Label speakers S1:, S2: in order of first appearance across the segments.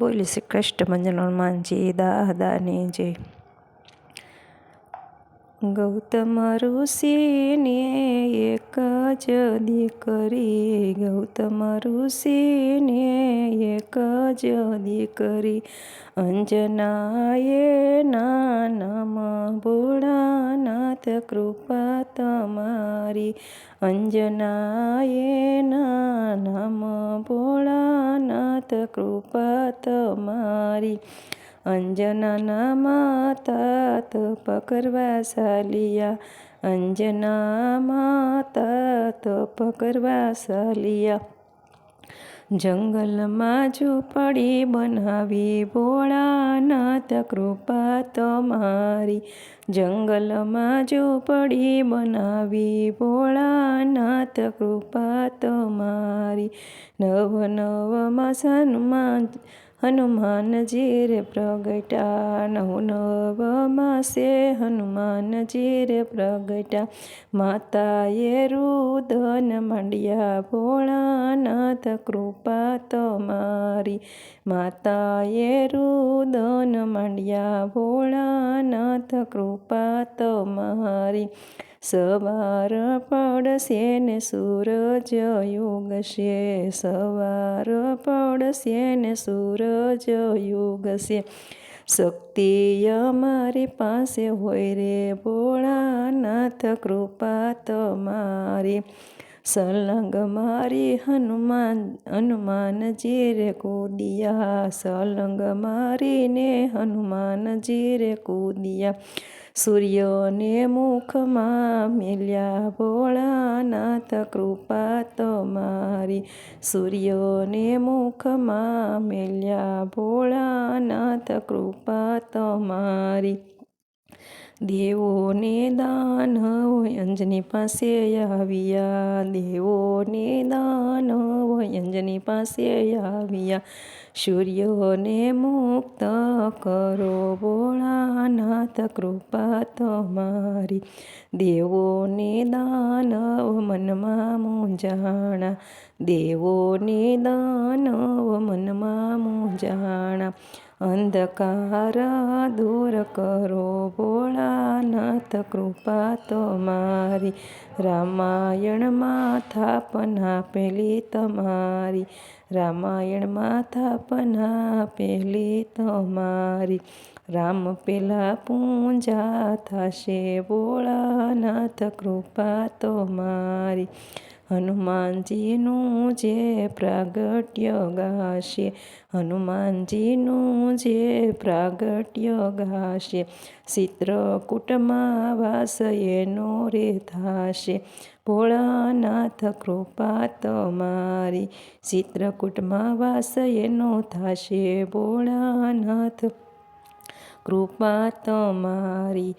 S1: બોલી શ્રી કૃષ્ણ મંજન હનુમાનજી દાદાની જય ગૌતમ ઋષિને એક જ દીકરી ગૌતમ ઋષિને એક જ દીકરી, અંજનાએ નામ ભોળાનાથ કૃપા તમારી, અંજનાએ નામ ભોળાનાથ કૃપા તમારી. અંજનાના માતા તપ કરવા સાલિયા. અંજના માતા તપ કરવા સાલિયા. જંગલમાં ઝૂંપડી બનાવી, ભોળાનાથ કૃપા તમારી જંગલમાં ઝૂંપડી બનાવી, ભોળાનાથ કૃપા તમારી નવ નવમાં સન્માન હનુમાનજી રે પ્રગટા નવ નવમાં સે હનુમાનજી રે પ્રગટા માતાએ રુદન માંડ્યા. ભોળાનાથ કૃપા તમારી માતાએ રુદન માંડ્યા. ભોળાનાથ કૃપા તમારી સવાર પડશે ને સૂરજ યુગશે. સવાર પડશે ને સૂરજ યુગશે. શક્તિ અમારી પાસે હોય રે ભોળાનાથ, કૃપા તમારી. સલંગ મારી હનુમાન, હનુમાનજી રે કૂદિયા. સલંગ મારીને હનુમાનજી રે કૂદિયા. સૂર્યને મુખમાં મિલ્યા ભોળાનાથ, કૃપા તમારી સૂર્યને મુખમાં મિલ્યા ભોળાનાથ, કૃપા તમારી દેવોને દાન હોય અંજની પાસે આવ્યા. દેવોને દાન હોય અંજની પાસે આવ્યા. સૂર્યોને મુક્ત કરો ભોળાનાથ, કૃપા તમારી. દેવોને દાનવ મનમાં મૂંઝાણા. દેવોને દાનવ મનમાં મૂંઝાણા. અંધકાર દૂર કરો ભોળાનાથ, કૃપા તો મારી. રામાયણમાં થાપના પેલી તમારી. રામાયણમાં થાપના પેલી તમારી. રામ પેલા પૂંજા થશે ભોળાનાથ, કૃપા તમારી હનુમાનજીનું જે પ્રાગટ્ય ગાશે, હનુમાનજીનું જે પ્રાગટ્ય ગાશે, ચિત્રકૂટમાં વાસ એનો રે થાશે. ભોળાનાથ કૃપા તમારી, ચિત્રકૂટમાં વાસ એનો થાશે. ભોળાનાથ કૃપા તમારી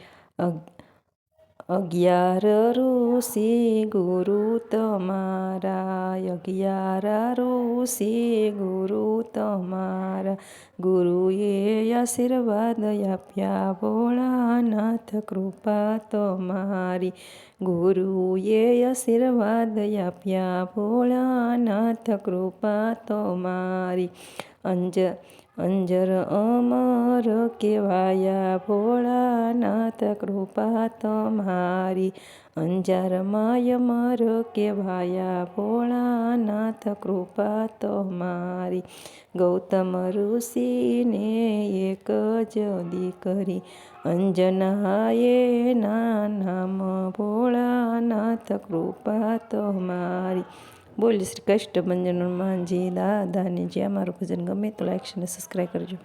S1: અગિયાર ઋષિ ગુરુ તમારા, અગિયાર ઋષિ ગુરુ તમારા. ગુરુએ આશીર્વાદ આપ્યા, ભોળાનાથ કૃપા તમારી. ગુરુએ આશીર્વાદ આપ્યા, ભોળાનાથ કૃપા તમારી. અંજ અંજર અમર કેવાયા ભોળાનાથ કૃપા તમારી. અંજાર માય મર કેવાયા ભોળાનાથ કૃપા તમારી. ગૌતમ ઋષિને એક જ દીકરી. અંજનાએ નામ ભોળાનાથ કૃપા તમારી. બોલી શ્રી કષ્ટ ભંજન હનુમાનજી દાદાની જે. અમારું ભજન ગમે તો લાઈક અને સબસ્ક્રાઈબ કરજો.